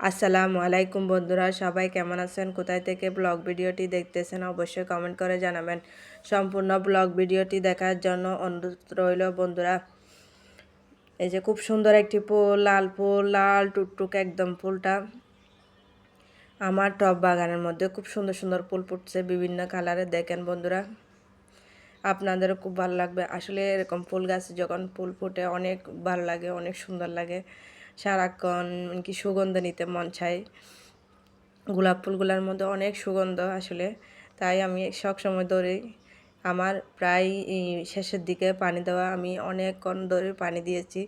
আসসালামু আলাইকুম বন্ধুরা, সবাই কেমন আছেন? কোথায় থেকে ব্লগ ভিডিওটি দেখতেছেন অবশ্যই কমেন্ট করে জানাবেন। সম্পূর্ণ ব্লগ ভিডিওটি দেখার জন্য অনুরোধ রইল বন্ধুরা। এই যে খুব সুন্দর একটি ফুল, লাল ফুল, লাল টুকটুক একদম ফুলটা। আমার টব বাগানের মধ্যে খুব সুন্দর সুন্দর ফুল ফুটছে, বিভিন্ন কালারে। দেখেন বন্ধুরা, আপনাদেরও খুব ভালো লাগবে। আসলে এরকম ফুল গাছ যখন ফুল ফুটে, অনেক ভালো লাগে, অনেক সুন্দর লাগে। সারাক্ষণ কি সুগন্ধ নিতে মন চায়। গোলাপ ফুলগুলোর মধ্যে অনেক সুগন্ধ আসলে। তাই আমি সবসময় ধরে আমার প্রায় শেষের দিকে পানি দেওয়া, আমি অনেকক্ষণ ধরে পানি দিয়েছি।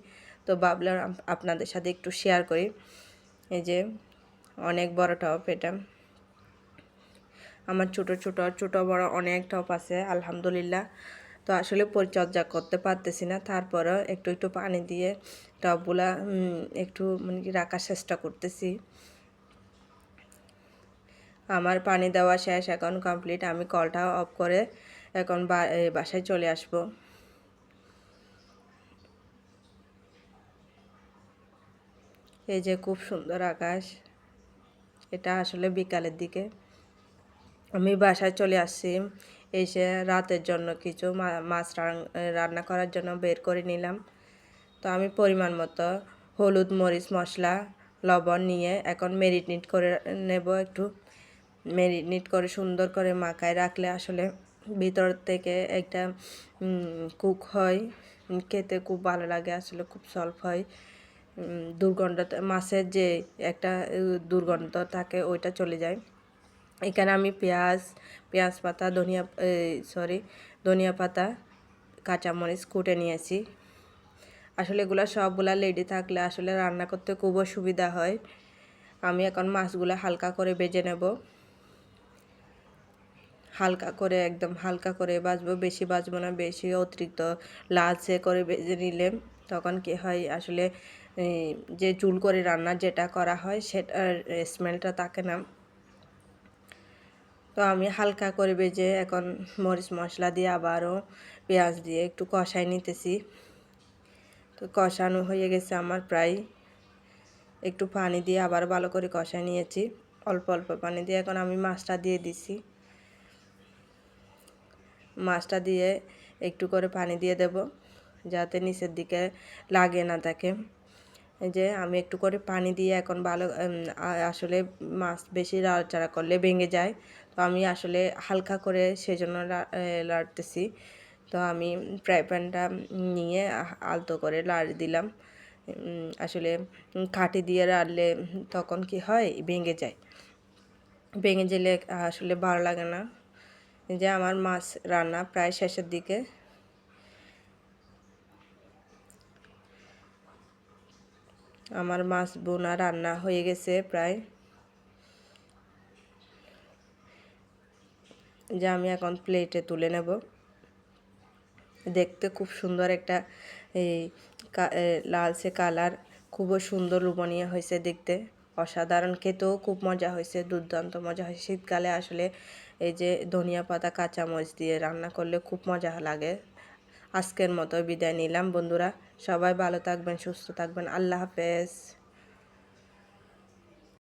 তো ভাবলাম আপনাদের সাথে একটু শেয়ার করি। এই যে অনেক বড় টপ এটা। আমার ছোট ছোট ছোট বড় অনেক টপ আছে, আলহামদুলিল্লাহ। তো আসলে পরিচর্যা করতে পারতেছি না। তারপরও একটু একটু পানি দিয়ে টবগুলা একটু মানে কি রাখার চেষ্টা করতেছি। আমার পানি দেওয়া শেষ, এখন কমপ্লিট আমি কলটা অফ করে এখন বাসায় চলে আসব। এই যে খুব সুন্দর আকাশ। এটা আসলে বিকালের দিকে। আমি বাসায় চলে আসছি। এসে রাতের জন্য কিছু মাছ রান্না করার জন্য বের করে নিলাম। তো আমি পরিমাণ মতো হলুদ, মরিচ, মশলা, লবণ নিয়ে এখন মেরিনেট করে নেব একটু। মেরিনেট করে সুন্দর করে মাখায় রাখলে আসলে ভিতর থেকে একটা কুক হয়। খেতে খুব ভালো লাগে, আসলে খুব সলভ হয়। দুর্গন্ধ, মাছের যে একটা দুর্গন্ধ থাকে ওইটা চলে যায়। এখানে আমি পেঁয়াজ পেঁয়াজ পাতা, ধনিয়া সরি ধনিয়া পাতা, কাঁচামরিচ কুটে নিয়েছি। আসলে এগুলো সবগুলা লেডি থাকলে আসলে রান্না করতে খুব সুবিধা হয়। আমি এখন মাছগুলো হালকা করে বেজে নেব। হালকা করে, একদম হালকা করে বাজবো, বেশি বাজবো না, বেশি অতিরিক্ত লালচে করে বেজে নিলে তখন কি হয়, আসলে যে চুল করে রান্না যেটা করা হয়, সেটার স্মেলটা থাকে না। তো আমি হালকা করে বেজে এখন মরিচ মশলা দিয়ে আবারও পেঁয়াজ দিয়ে একটু কষাই নিতেছি। তো কষানো হয়ে গেছে আমার প্রায়। একটু পানি দিয়ে আবার ভালো করে কষাই নিয়েছি। অল্প অল্প পানি দিয়ে এখন আমি মাছটা দিয়ে দিছি। মাছটা দিয়ে একটু করে পানি দিয়ে দেব, যাতে নিচের দিকে লাগে না থাকে যে আমি একটু করে পানি দিয়ে এখন ভালো আসলে মাছ বেশি লাড়চাড়া করলে ভেঙে যায়। তো আমি আসলে হালকা করে সেজন্য লাড়তেছি। তো আমি ফ্রাই প্যানটা নিয়ে আলতো করে লাড়ি দিলাম। আসলে কাঠি দিয়ে রাড়লে তখন কি হয়? ভেঙে যায়। ভেঙে গেলে আসলে ভালো লাগে না। যে আমার মাছ রান্না প্রায় শেষের দিকে। আমার মাছ বোনা রান্না হয়ে গেছে প্রায়। যে আমি এখন প্লেটে তুলে নেব। দেখতে খুব সুন্দর একটা এই লালচে কালার খুবই সুন্দর লোভনীয় হয়েছে দেখতে। অসাধারণ খেতেও খুব মজা হয়েছে, দুর্দান্ত মজা হয়েছে। শীতকালে আসলে এই যে ধনিয়া পাতা, কাঁচামরিচ দিয়ে রান্না করলে খুব মজা লাগে। আজকের মতো বিদায় নিলাম বন্ধুরা। সবাই ভালো থাকবেন সুস্থ থাকবেন। আল্লাহ হাফেজ।